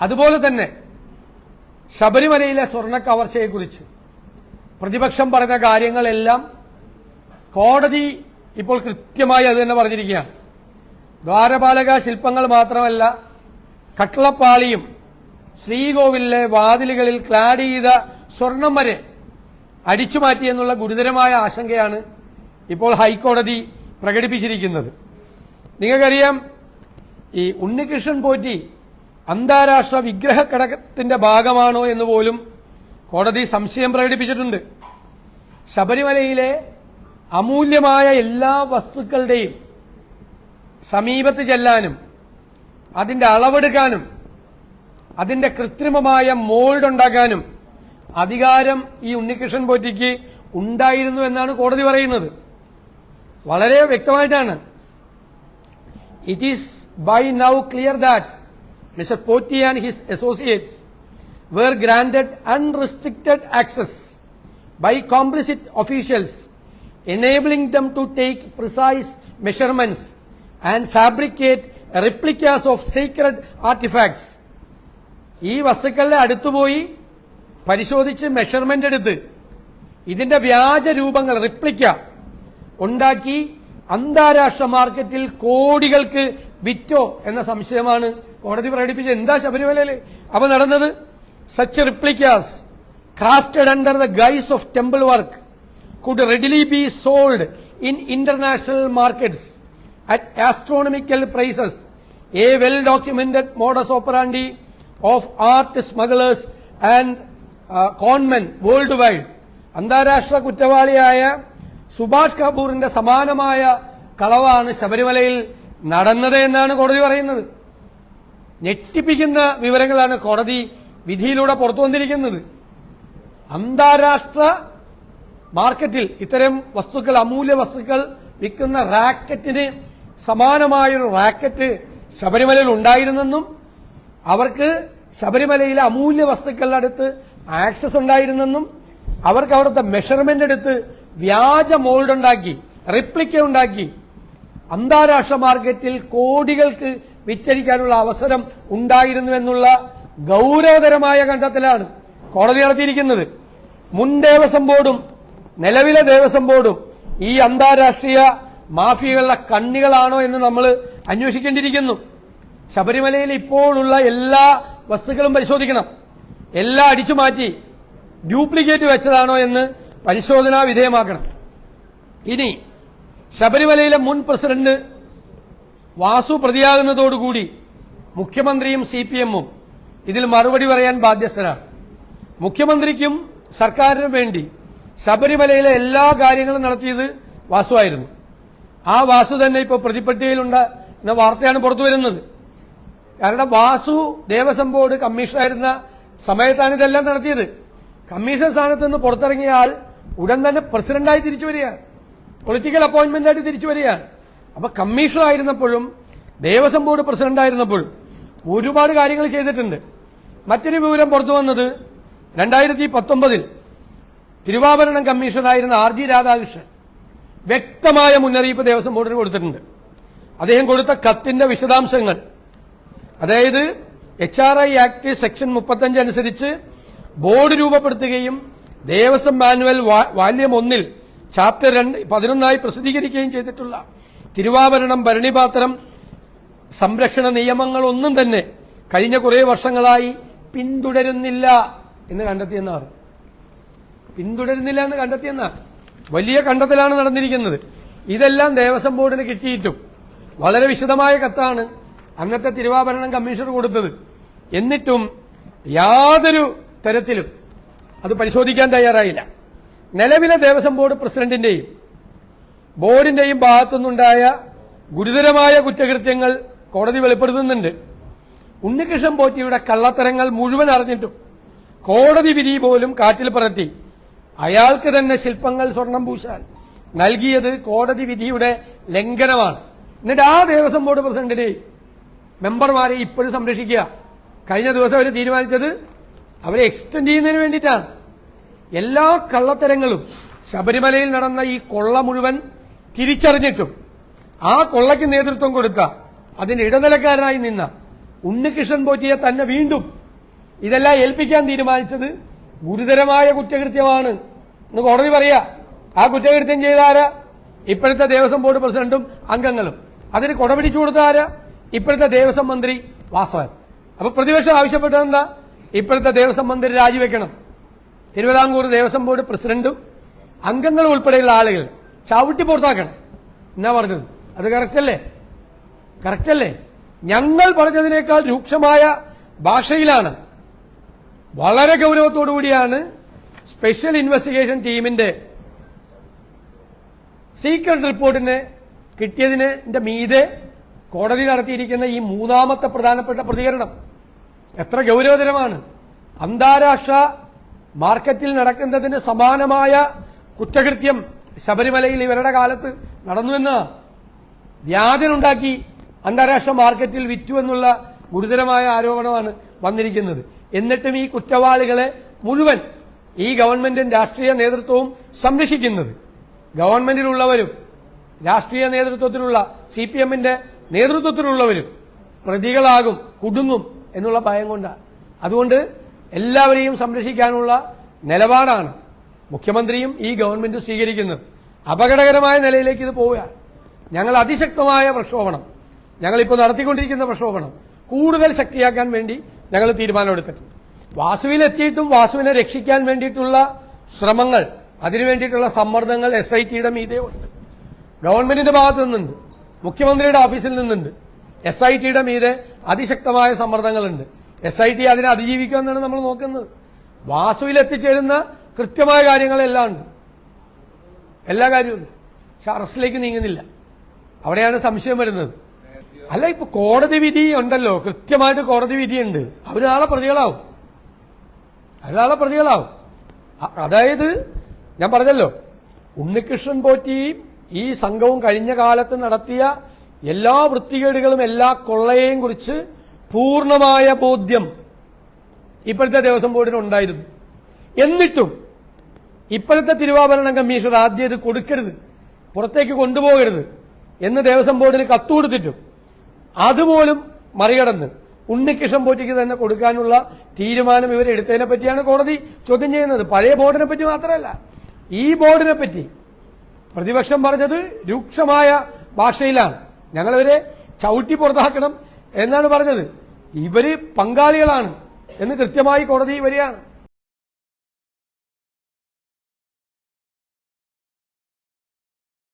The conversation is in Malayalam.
അതുപോലെ തന്നെ ശബരിമലയിലെ സ്വർണ കവർച്ചയെക്കുറിച്ച് പ്രതിപക്ഷം പറഞ്ഞ കാര്യങ്ങളെല്ലാം കോടതി ഇപ്പോൾ കൃത്യമായി അത് തന്നെ പറഞ്ഞിരിക്കുകയാണ്. ദ്വാരപാലക ശില്പങ്ങൾ മാത്രമല്ല കട്ടളപ്പാളിയും ശ്രീകോവിലിലെ വാതിലുകളിൽ ക്ലാഡ് ചെയ്ത സ്വർണം വരെ അടിച്ചുമാറ്റിയെന്നുള്ള ഗുരുതരമായ ആശങ്കയാണ് ഇപ്പോൾ ഹൈക്കോടതി പ്രകടിപ്പിച്ചിരിക്കുന്നത്. നിങ്ങൾക്കറിയാം ഈ ഉണ്ണികൃഷ്ണൻ പോറ്റി അന്താരാഷ്ട്ര വിഗ്രഹ കടകത്തിന്റെ ഭാഗമാണോ എന്ന് പോലും കോടതി സംശയം പ്രകടിപ്പിച്ചിട്ടുണ്ട്. ശബരിമലയിലെ അമൂല്യമായ എല്ലാ വസ്തുക്കളുടെയും സമീപത്ത് ചെല്ലാനും അതിന്റെ അളവെടുക്കാനും അതിന്റെ കൃത്രിമമായ മോൾഡ് ഉണ്ടാക്കാനും അധികാരം ഈ ഉണ്ണികൃഷ്ണൻ പോറ്റിക്ക് ഉണ്ടായിരുന്നു എന്നാണ് കോടതി പറയുന്നത്. വളരെ വ്യക്തമായിട്ടാണ്. It is by now clear that Mr. Poti and his associates were granted unrestricted access by complicit officials, enabling them to take precise measurements and fabricate replicas of sacred artifacts. ഈ വസ്തുക്കളുടെ അടുത്തുപോയി പരിശോധിച്ച് മെഷർമെന്റ് എടുത്ത് ഇതിന്റെ വ്യാജ രൂപങ്ങൾ റിപ്ലിക്ക ഉണ്ടാക്കി അന്താരാഷ്ട്ര മാർക്കറ്റിൽ കോടികൾക്ക് വിറ്റോ എന്ന സംശയമാണ് കോടതി പ്രകടിപ്പിച്ചത് എന്താ ശബരിമലയിൽ അപ്പൊ നടന്നത് such replicas crafted under the guise of temple work could readily be sold in international markets at astronomical prices a well documented modus operandi of art smugglers and conmen worldwide അന്താരാഷ്ട്ര കുറ്റവാളിയായ സുഭാഷ് കപൂറിന്റെ സമാനമായ കളവാണ് ശബരിമലയിൽ നടന്നത് എന്നാണ് കോടതി പറയുന്നത്. ഞെട്ടിപ്പിക്കുന്ന വിവരങ്ങളാണ് കോടതി വിധിയിലൂടെ പുറത്തു വന്നിരിക്കുന്നത്. അന്താരാഷ്ട്ര മാർക്കറ്റിൽ ഇത്തരം വസ്തുക്കൾ അമൂല്യ വസ്തുക്കൾ വിൽക്കുന്ന റാക്കറ്റിന് സമാനമായൊരു റാക്കറ്റ് ശബരിമലയിൽ ഉണ്ടായിരുന്നെന്നും അവർക്ക് ശബരിമലയിലെ അമൂല്യ വസ്തുക്കളുടെ അടുത്ത് ആക്സസ് ഉണ്ടായിരുന്നെന്നും അവർക്ക് അവിടുത്തെ മെഷർമെന്റ് എടുത്ത് വ്യാജ മോൾഡ് ഉണ്ടാക്കി റിപ്ലിക്ക ഉണ്ടാക്കി അന്താരാഷ്ട്ര മാർക്കറ്റിൽ കോടികൾക്ക് വിറ്റഴിക്കാനുള്ള അവസരം ഉണ്ടായിരുന്നു എന്നുള്ള ഗൗരവതരമായ കണ്ടെത്തലാണ് കോടതി നടത്തിയിരിക്കുന്നത്. മുൻ ദേവസ്വം ബോർഡും നിലവിലെ ദേവസ്വം ബോർഡും ഈ അന്താരാഷ്ട്രീയ മാഫിയകളുടെ കണ്ണികളാണോ എന്ന് നമ്മൾ അന്വേഷിക്കേണ്ടിയിരിക്കുന്നു. ശബരിമലയിൽ ഇപ്പോഴുള്ള എല്ലാ വസ്തുക്കളും പരിശോധിക്കണം. എല്ലാം അടിച്ചു മാറ്റി ഡ്യൂപ്ലിക്കേറ്റ് വെച്ചതാണോ എന്ന് പരിശോധനാ വിധേയമാക്കണം. ഇനി ശബരിമലയിലെ മുൻ പ്രസിഡന്റ് വാസു പ്രതിയാകുന്നതോടുകൂടി മുഖ്യമന്ത്രിയും സി പി എമ്മും ഇതിൽ മറുപടി പറയാൻ ബാധ്യസ്ഥരാണ്. മുഖ്യമന്ത്രിക്കും സർക്കാരിനും വേണ്ടി ശബരിമലയിലെ എല്ലാ കാര്യങ്ങളും നടത്തിയത് വാസുവായിരുന്നു ആ വാസു തന്നെ ഇപ്പോൾ പ്രതിപ്പട്ടികയിലുണ്ട് എന്ന വാർത്തയാണ് പുറത്തു വരുന്നത്. കാരണം വാസു ദേവസ്വം ബോർഡ് കമ്മീഷണറായിരുന്ന സമയത്താണ് ഇതെല്ലാം നടത്തിയത്. കമ്മീഷൻ സ്ഥാനത്ത് നിന്ന് പുറത്തിറങ്ങിയ ആൾ ഉടൻ തന്നെ പ്രസിഡന്റായി തിരിച്ചു വരികയാണ്. പൊളിറ്റിക്കൽ അപ്പോയിന്റ്മെന്റ് ആയിട്ട് തിരിച്ചു വരികയാണ്. അപ്പൊ കമ്മീഷണർ ആയിരുന്നപ്പോഴും ദേവസ്വം ബോർഡ് പ്രസിഡന്റ് ആയിരുന്നപ്പോഴും ഒരുപാട് കാര്യങ്ങൾ ചെയ്തിട്ടുണ്ട്. മറ്റൊരു വിവരം പുറത്തു വന്നത് രണ്ടായിരത്തി പത്തൊമ്പതിൽ തിരുവാഭരണം കമ്മീഷണറായിരുന്ന ആർ ജി രാധാകൃഷ്ണൻ വ്യക്തമായ മുന്നറിയിപ്പ് ദേവസ്വം ബോർഡിന് കൊടുത്തിട്ടുണ്ട്. അദ്ദേഹം കൊടുത്ത കത്തിന്റെ വിശദാംശങ്ങൾ അതായത് H R I act section മുപ്പത്തഞ്ച് അനുസരിച്ച് ബോർഡ് രൂപപ്പെടുത്തുകയും ദേവസ്വം മാനുവൽ വാല്യം ഒന്നിൽ ചാപ്റ്റർ രണ്ട് പതിനൊന്നായി പ്രസിദ്ധീകരിക്കുകയും ചെയ്തിട്ടുള്ള തിരുവാഭരണം ഭരണിപാത്രം സംരക്ഷണ നിയമങ്ങളൊന്നും തന്നെ കഴിഞ്ഞ കുറേ വർഷങ്ങളായി പിന്തുടരുന്നില്ല എന്ന് കണ്ടെത്തിയെന്നാണ്. പിന്തുടരുന്നില്ല എന്ന് കണ്ടെത്തിയെന്ന വലിയ കണ്ടെത്തലാണ് നടന്നിരിക്കുന്നത്. ഇതെല്ലാം ദേവസ്വം ബോർഡിന് കിട്ടിയിട്ടും വളരെ വിശദമായ കത്താണ് അന്നത്തെ തിരുവാഭരണം കമ്മീഷണർ കൊടുത്തത്. എന്നിട്ടും യാതൊരു തരത്തിലും അത് പരിശോധിക്കാൻ തയ്യാറായില്ല. നിലവിലെ ദേവസ്വം ബോർഡ് പ്രസിഡന്റിന്റെയും ബോർഡിന്റെയും ഭാഗത്തുനിന്നുണ്ടായ ഗുരുതരമായ കുറ്റകൃത്യങ്ങൾ കോടതി വെളിപ്പെടുത്തുന്നുണ്ട്. ഉണ്ണികൃഷ്ണൻ പോറ്റിയുടെ കള്ളത്തരങ്ങൾ മുഴുവൻ അറിഞ്ഞിട്ടും കോടതി വിധി പോലും കാറ്റിൽ പറത്തി. അയാൾക്ക് തന്നെ ശില്പങ്ങൾ സ്വർണം പൂശാൻ നൽകിയത് കോടതി വിധിയുടെ ലംഘനമാണ്. എന്നിട്ട് ആ ദേവസ്വം ബോർഡ് പ്രസിഡന്റിനെ മെമ്പർമാരെ ഇപ്പോഴും സംരക്ഷിക്കുക. കഴിഞ്ഞ ദിവസം അവർ തീരുമാനിച്ചത് അവരെ എക്സ്റ്റെൻഡ് ചെയ്യുന്നതിന് വേണ്ടിയിട്ടാണ്. എല്ലാ കള്ളത്തരങ്ങളും ശബരിമലയിൽ നടന്ന ഈ കൊള്ള മുഴുവൻ തിരിച്ചറിഞ്ഞിട്ടും ആ കൊള്ളയ്ക്ക് നേതൃത്വം കൊടുത്ത അതിന് ഇടനിലക്കാരനായി നിന്ന ഉണ്ണികൃഷ്ണൻ പോറ്റിയെ തന്നെ വീണ്ടും ഇതെല്ലാം ഏൽപ്പിക്കാൻ തീരുമാനിച്ചത് ഗുരുതരമായ കുറ്റകൃത്യമാണ് എന്ന് കോടതി പറയാ. ആ കുറ്റകൃത്യം ചെയ്ത ആരാ? ഇപ്പോഴത്തെ ദേവസ്വം ബോർഡ് പ്രസിഡന്റും അംഗങ്ങളും. അതിന് കൊടപിടിച്ചു കൊടുത്ത ആരാ? ഇപ്പോഴത്തെ ദേവസ്വം മന്ത്രി വാസവൻ. അപ്പൊ പ്രതിപക്ഷം ആവശ്യപ്പെട്ടത് എന്താ ഇപ്പോഴത്തെ ദേവസ്വം മന്ത്രി രാജിവെക്കണം. തിരുവിതാംകൂർ ദേവസ്വം ബോർഡ് പ്രസിഡന്റും അംഗങ്ങളും ഉൾപ്പെടെയുള്ള ആളുകൾ ചവിട്ടി പുറത്താക്കണം. എന്നാ പറഞ്ഞത്? അത് കറക്റ്റ് അല്ലേ? കറക്റ്റ് അല്ലേ? ഞങ്ങൾ പറഞ്ഞതിനേക്കാൾ രൂക്ഷമായ ഭാഷയിലാണ്. വളരെ ഗൌരവത്തോടുകൂടിയാണ് സ്പെഷ്യൽ ഇൻവെസ്റ്റിഗേഷൻ ടീമിന്റെ സീക്രട്ട് റിപ്പോർട്ടിന് കിട്ടിയതിന്റെ മീതെ കോടതി നടത്തിയിരിക്കുന്ന ഈ മൂന്നാമത്തെ പ്രധാനപ്പെട്ട പ്രതികരണം. എത്ര ഗൗരവതരമാണ്. അന്താരാഷ്ട്ര മാർക്കറ്റിൽ നടക്കുന്നതിന് സമാനമായ കുറ്റകൃത്യം ശബരിമലയിൽ ഇവരുടെ കാലത്ത് നടന്നുവെന്ന് വ്യാജനുണ്ടാക്കി അന്താരാഷ്ട്ര മാർക്കറ്റിൽ വിറ്റു എന്നുള്ള ഗുരുതരമായ ആരോപണമാണ് വന്നിരിക്കുന്നത്. എന്നിട്ടും ഈ കുറ്റവാളികളെ മുഴുവൻ ഈ ഗവൺമെന്റും രാഷ്ട്രീയ നേതൃത്വവും സംരക്ഷിക്കുന്നത്. ഗവൺമെന്റിലുള്ളവരും രാഷ്ട്രീയ നേതൃത്വത്തിലുള്ള സി പി എമ്മിന്റെ നേതൃത്വത്തിലുള്ളവരും പ്രതികളാകും കുടുങ്ങും എന്നുള്ള ഭയം കൊണ്ടാണ്. അതുകൊണ്ട് എല്ലാവരെയും സംരക്ഷിക്കാനുള്ള നിലപാടാണ് മുഖ്യമന്ത്രിയും ഈ ഗവൺമെന്റ് സ്വീകരിക്കുന്നത്. അപകടകരമായ നിലയിലേക്ക് ഇത് പോവുകയാണ്. ഞങ്ങൾ അതിശക്തമായ പ്രക്ഷോഭണം ഞങ്ങളിപ്പോൾ നടത്തിക്കൊണ്ടിരിക്കുന്ന പ്രക്ഷോഭണം കൂടുതൽ ശക്തിയാക്കാൻ വേണ്ടി ഞങ്ങൾ തീരുമാനമെടുത്തിട്ടുണ്ട്. വാസുവിലെത്തിയിട്ടും വാസുവിനെ രക്ഷിക്കാൻ വേണ്ടിയിട്ടുള്ള ശ്രമങ്ങൾ അതിനു വേണ്ടിയിട്ടുള്ള സമ്മർദ്ദങ്ങൾ എസ് ഐ ടിയുടെ മീതെ ഉണ്ട്. ഗവൺമെന്റിന്റെ ഭാഗത്തു നിന്നുണ്ട് മുഖ്യമന്ത്രിയുടെ ഓഫീസിൽ നിന്നുണ്ട് എസ് ഐ ടിയുടെ മീതെ അതിശക്തമായ സമ്മർദ്ദങ്ങളുണ്ട്. എസ് ഐ ടി അതിനെ അതിജീവിക്കുമെന്നാണ് നമ്മൾ നോക്കുന്നത്. വാസുവിൽ എത്തിച്ചേരുന്ന കൃത്യമായ കാര്യങ്ങളെല്ലാം ഉണ്ട്. എല്ലാ കാര്യവും പക്ഷെ അറസ്റ്റിലേക്ക് നീങ്ങുന്നില്ല. അവിടെയാണ് സംശയം വരുന്നത്. അല്ല ഇപ്പൊ കോടതി വിധി ഉണ്ടല്ലോ. കൃത്യമായിട്ട് കോടതി വിധിയുണ്ട്. ഉണ്ട് നാളെ പ്രതികളാവും. അവരാളെ പ്രതികളാവും. അതായത് ഞാൻ പറഞ്ഞല്ലോ ഉണ്ണികൃഷ്ണൻ പോറ്റിയും ഈ സംഘവും കഴിഞ്ഞ കാലത്ത് നടത്തിയ എല്ലാ വൃത്തികേടുകളും എല്ലാ കൊള്ളയെയും കുറിച്ച് പൂർണമായ ബോധ്യം ഇപ്പോഴത്തെ ദേവസ്വം ബോർഡിന് ഉണ്ടായിരുന്നു. എന്നിട്ടും ഇപ്പോഴത്തെ തിരുവാഭരണ കമ്മീഷണർ ആദ്യം ഇത് കൊടുക്കരുത് പുറത്തേക്ക് കൊണ്ടുപോകരുത് എന്ന് ദേവസ്വം ബോർഡിന് കത്തുകൊടുത്തിട്ടും അതുപോലും മറികടന്ന് ഉണ്ണികൃഷ്ണൻ പോറ്റിക്ക് തന്നെ കൊടുക്കാനുള്ള തീരുമാനം ഇവർ എടുത്തതിനെ പറ്റിയാണ് കോടതി ചോദ്യം ചെയ്യുന്നത്. പഴയ ബോർഡിനെ പറ്റി മാത്രമല്ല ഈ ബോർഡിനെ പറ്റി പ്രതിപക്ഷം പറഞ്ഞത് രൂക്ഷമായ ഭാഷയിലാണ്. ഞങ്ങളിവരെ ചവിട്ടി പുറത്താക്കണം എന്നാണ് പറഞ്ഞത്. ഇവർ പങ്കാളികളാണ് എന്ന് കൃത്യമായി കോടതി വരികയാണ്.